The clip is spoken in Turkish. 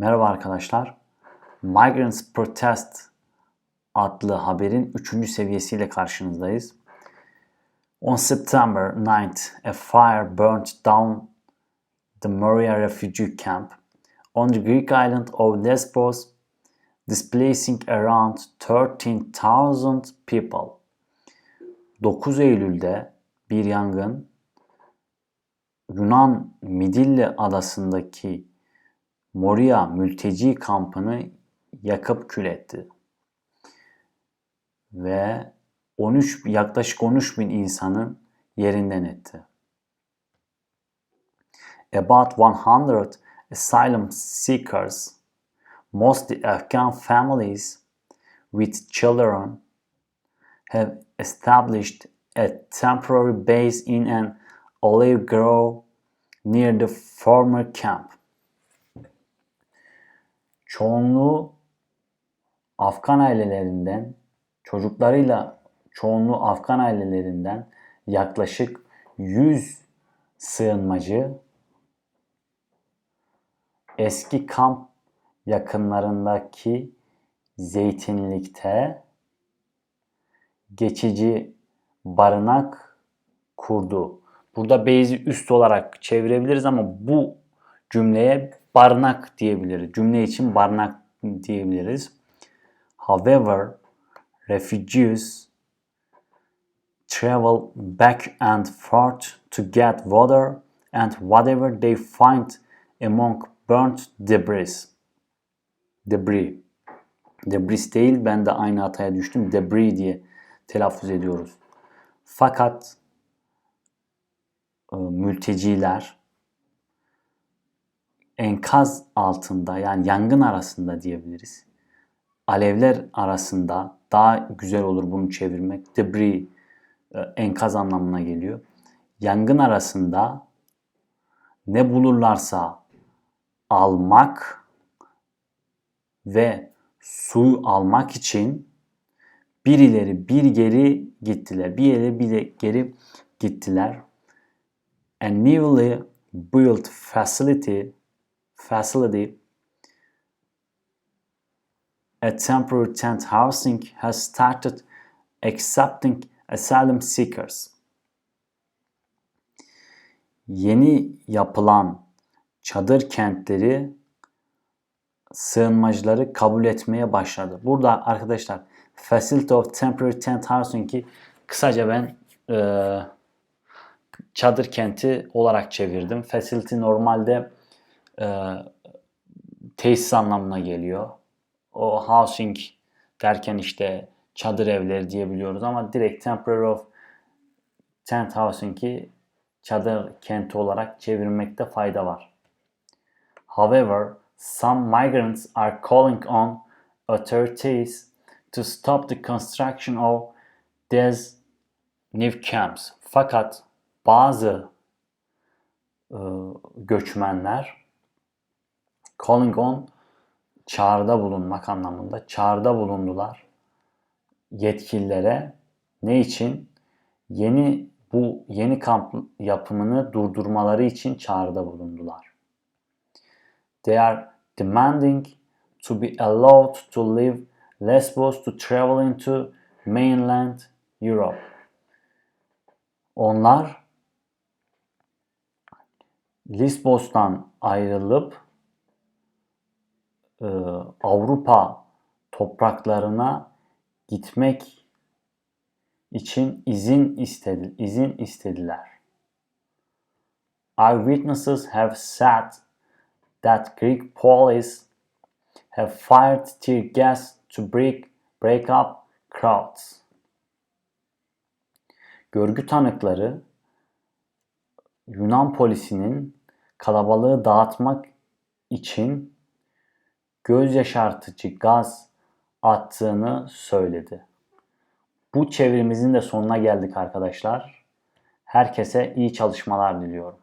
Merhaba arkadaşlar. Migrants Protest adlı haberin 3. seviyesiyle karşınızdayız. On September 9th, a fire burned down the Moria refugee camp on the Greek island of Lesbos, displacing around 13,000 people. 9 Eylül'de bir yangın Yunan Midilli adasındaki Moria mülteci kampını yakıp kül etti. Ve 13 yaklaşık 13 bin insanın yerinden etti. About 100 asylum seekers, mostly Afghan families with children, have established a temporary base in an olive grove near the former camp. Çoğunluğu Afgan ailelerinden, çocuklarıyla çoğunluğu Afgan ailelerinden yaklaşık 100 sığınmacı eski kamp yakınlarındaki zeytinlikte geçici barınak kurdu. Burada base'i üst olarak çevirebiliriz ama bu cümleye barınak diyebiliriz. Cümle için barınak diyebiliriz. However, refugees travel back and forth to get water and whatever they find among burnt debris. Debris. Debris değil, ben de aynı hataya düştüm. Debris diye telaffuz ediyoruz. Fakat e, mülteciler enkaz altında yani yangın arasında diyebiliriz. Alevler arasında daha güzel olur bunu çevirmek. Debris enkaz anlamına geliyor. Yangın arasında ne bulurlarsa almak ve suyu almak için bir ileri bir geri gittiler. Bir ileri bir geri gittiler. A newly built facility facility a temporary tent housing has started accepting asylum seekers. Yeni yapılan çadır kentleri sığınmacıları kabul etmeye başladı. Burada arkadaşlar Facility of Temporary Tent Housing'i kısaca ben e, çadır kenti olarak çevirdim. Facility normalde e, tesis anlamına geliyor. O housing derken işte çadır evleri diyebiliyoruz ama direkt temporary of tent housing'i çadır kenti olarak çevirmekte fayda var. However, some migrants are calling on authorities to stop the construction of these new camps. Fakat bazı e, göçmenler calling on çağrıda bulunmak anlamında çağrıda bulundular yetkililere ne için? Yeni bu yeni kamp yapımını durdurmaları için çağrıda bulundular. They are demanding to be allowed to leave Lesbos to travel into mainland Europe. Onlar Lesbos'tan ayrılıp e, Avrupa topraklarına gitmek için izin istedi, izin istediler. Eyewitnesses have said that Greek police have fired tear gas to break, break up crowds. Görgü tanıkları Yunan polisinin kalabalığı dağıtmak için göz yaşartıcı gaz attığını söyledi. Bu çevirimizin de sonuna geldik arkadaşlar. Herkese iyi çalışmalar diliyorum.